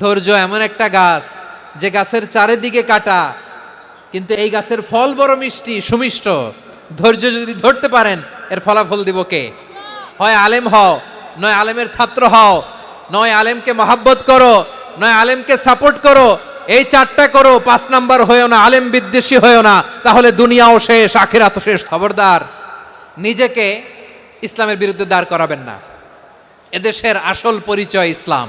ধৈর্য এমন একটা গাছ যে গাছের চারিদিকে কাটা, কিন্তু এই গাছের ফল বড় মিষ্টি, সুমিষ্ট। ধৈর্য যদি ধরতে পারেন, এর ফলাফল দিব কে? হয় আলেম হও, নয় আলেমের ছাত্র হও, নয় আলেমকে মহাব্বত করো, নয় আলেমকে সাপোর্ট করো, এই চারটা করো, পাঁচ নাম্বার হয়েও না, আলেম বিদ্বেষী হয়েও না, তাহলে দুনিয়াও শেষ, আখিরাতও শেষ, খবরদার। নিজেকে ইসলামের বিরুদ্ধে দাঁড় করাবেন না। এদেশের আসল পরিচয় ইসলাম।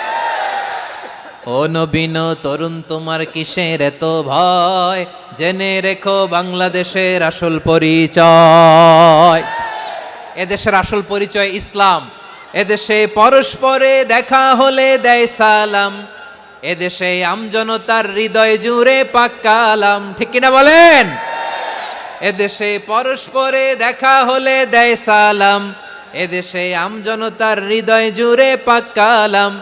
ও নবীন তরুণ তোমার কিসের এত ভয়? জেনে রেখো বাংলাদেশের আসল পরিচয়। এদেশের আসল পরিচয় ইসলাম। এদেশে পরস্পরে দেখা হলে দেয় সালাম। এদেশে আমজনতার হৃদয় জুড়ে পাক্কালাম ঠিক কিনা বলেন? এদেশে পরস্পরে দেখা হলে দেয় সালাম। এদেশে আমজনতার হৃদয় জুড়ে পাক্কালাম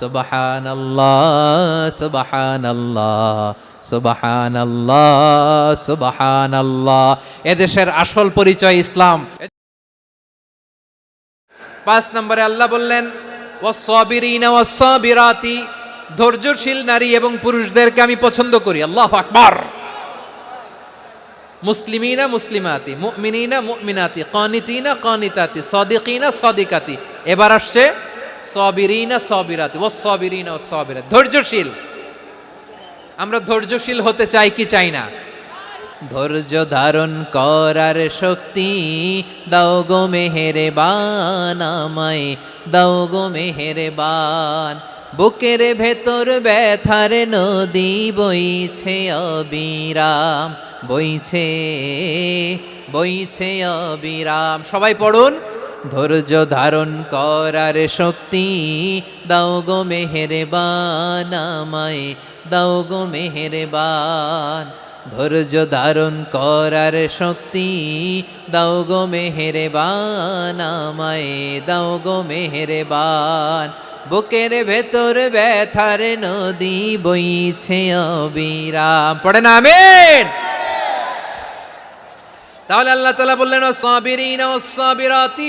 সুবাহান আল্লাহ সুবাহান আল্লাহ সুবাহান আল্লাহ সুবাহান আল্লাহ এদেশের আসল পরিচয় ইসলাম। পাঁচ নম্বরে আল্লাহ বললেন ওয়াসসাবিরাতি ধৈর্যশীল নারী এবং পুরুষদেরকে আমি পছন্দ করি। আল্লাহ আকবার। মুসলিমিনা মুসলিমাতি, মুমিনিনা মুমিনাতি, কানিতিনা কানিতাতি, সাদিকিনা সদিকাতি। এবার আসছে সবিরিনা সবিরাতি ও সবিরিনা ও সবিরা ধৈর্যশীল। আমরা ধৈর্যশীল হতে চাই কি চাই না? ধৈর্য ধারণ করার শক্তি দাও গো মেহেরে বান আমায়, দাও গো মেহেরে বান বুকের ভেতর ব্যথার নদী বইছে অবিরাম, বইছে বইছে অবিরাম। সবাই পড়ুন। ধৈর্য ধারণ করার শক্তি। দাও গো মেহেরে বান আমায়, দাও গো মেহেরে বান ধৈর্য ধারণ করার শক্তি। দাও গো মেহেরে বান আমায়, দাও গো মেহেরে বান বুকের ভেতর ব্যথার নদী বইছে অবিরাম। পড়ে না, আমেন। তাহলে আল্লাহ তালা বললেন ও সাবিরিন ও সাবিরাতি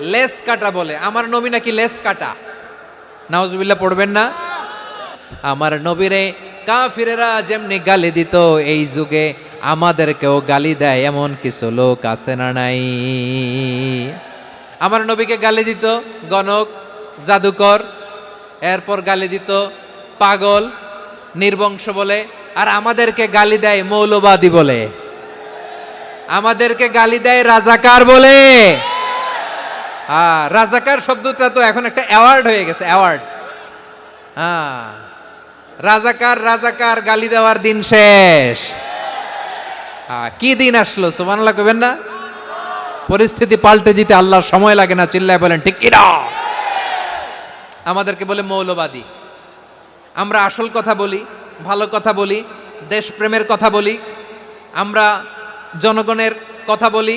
লেস কাটা বলে। আমার নবী নাকি লেস কাটা? নাউজুবিল্লাহ, পড়বেন না? আমার নবীরে কাফিরেরা যেমনি গালি দিত, এই যুগে আমাদেরকেও গালি দেয় এমন কিছু লোক আছে না নাই? আমার নবীকে গালি দিত গণক, জাদুকর, এরপর গালি দিত পাগল, নির্বংশ বলে, আর আমাদেরকে গালি দেয় মৌলবাদী বলে। আমাদেরকে গালি দেয় রাজাকার বলে। হ্যাঁ রাজাকার শব্দটা তো এখন একটা অ্যাওয়ার্ড হয়ে গেছে অ্যাওয়ার্ড হ্যাঁ। রাজাকার রাজাকার, গালি দেওয়ার দিন শেষ। কি দিন আসলো, সুবহানাল্লাহ কবেন না? পরিস্থিতি পাল্টে দিতে আল্লাহর সময় লাগে না, চিল্লায় বলেন, ঠিক কি না আমাদেরকে বলে মৌলবাদী। আমরা আসল কথা বলি, ভালো কথা বলি, দেশপ্রেমের কথা বলি, আমরা জনগণের কথা বলি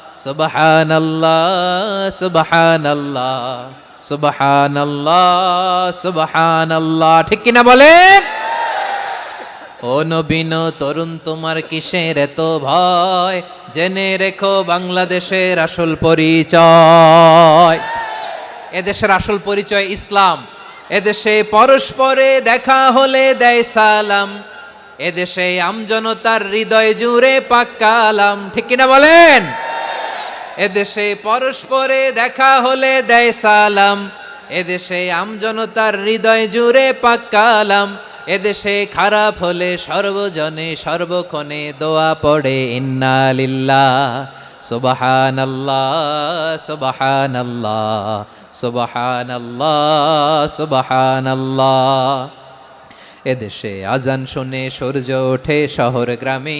সুবহান আল্লাহ সুবহান আল্লাহ ঠিক কিনা বলেন? ও নবীন তরুণ তোমার কিসের এত ভয়? জেনে রেখো বাংলাদেশের আসল পরিচয়। এদেশের আসল পরিচয় ইসলাম। এদেশে পরস্পরে দেখা হলে দেয় সালাম। এদেশে আমজনতার হৃদয় জুড়ে পাক্কালাম ঠিক কিনা বলেন? এদেশে পরস্পরে দেখা হলে দেয় সালাম। এদেশে আমজনতার হৃদয় জুড়ে পাক্কালাম এদেশে খারাপ হলে সর্বজনে সর্বক্ষণে দোয়া পড়ে, ইন্না লিল্লাহ সুবাহান আল্লাহ সুবাহান আল্লাহ সুবাহান আল্লাহ সুবাহান আল্লাহ এদেশে আজান শুনে সূর্য ওঠে শহর গ্রামে।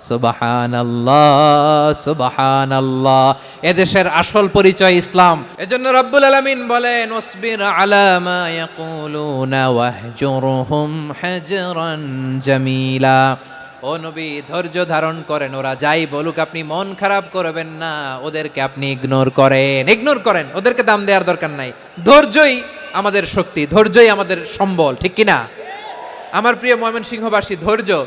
সুবাহান আল্লাহ সুবাহান আল্লাহ এদেশের আসল পরিচয় ইসলাম। এজন্য রব্বুল আলামিন বলেন ওসবির আলা মা ইয়াকুলুনা ওয়াহজুরহুম হাজরান জামিলা। ও নবী, ধৈর্য ধারণ করেন। ওরা যাই বলুক, আপনি মন খারাপ করবেন না। ওদেরকে আপনি ইগনোর করেন। ইগনোর করেন। ওদেরকে দাম দেওয়ার দরকার নাই। ধৈর্যই আমাদের শক্তি, ধৈর্যই আমাদের সম্বল, ঠিক কি না আমার প্রিয় ময়মনসিংহবাসী, ধৈর্য।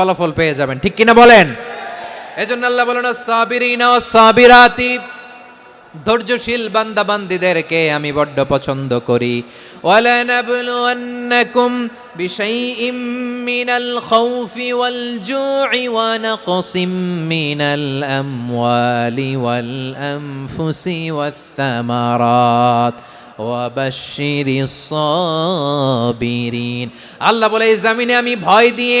ফলাফল পেয়ে যাবেন। ঠিক কিনা বলেন? এজন্য আল্লাহ বলেন, সাবিরিনা সাবিরাতি, ধৈর্যশীল বান্দা বান্দিদেরকে আমি বড্ড পছন্দ করি। ওয়ালানাবলুয়ান্নাকুম বিশাইইম মিনাল খাউফি ওয়াল জু'i ওয়া নাকসিম মিনাল আমওয়ালি ওয়াল আনফুসি ওয়াস সামারাত ওয়াবাশশিরিস আল্লাহ বলে, এই জমিনে আমি ভয় দিয়ে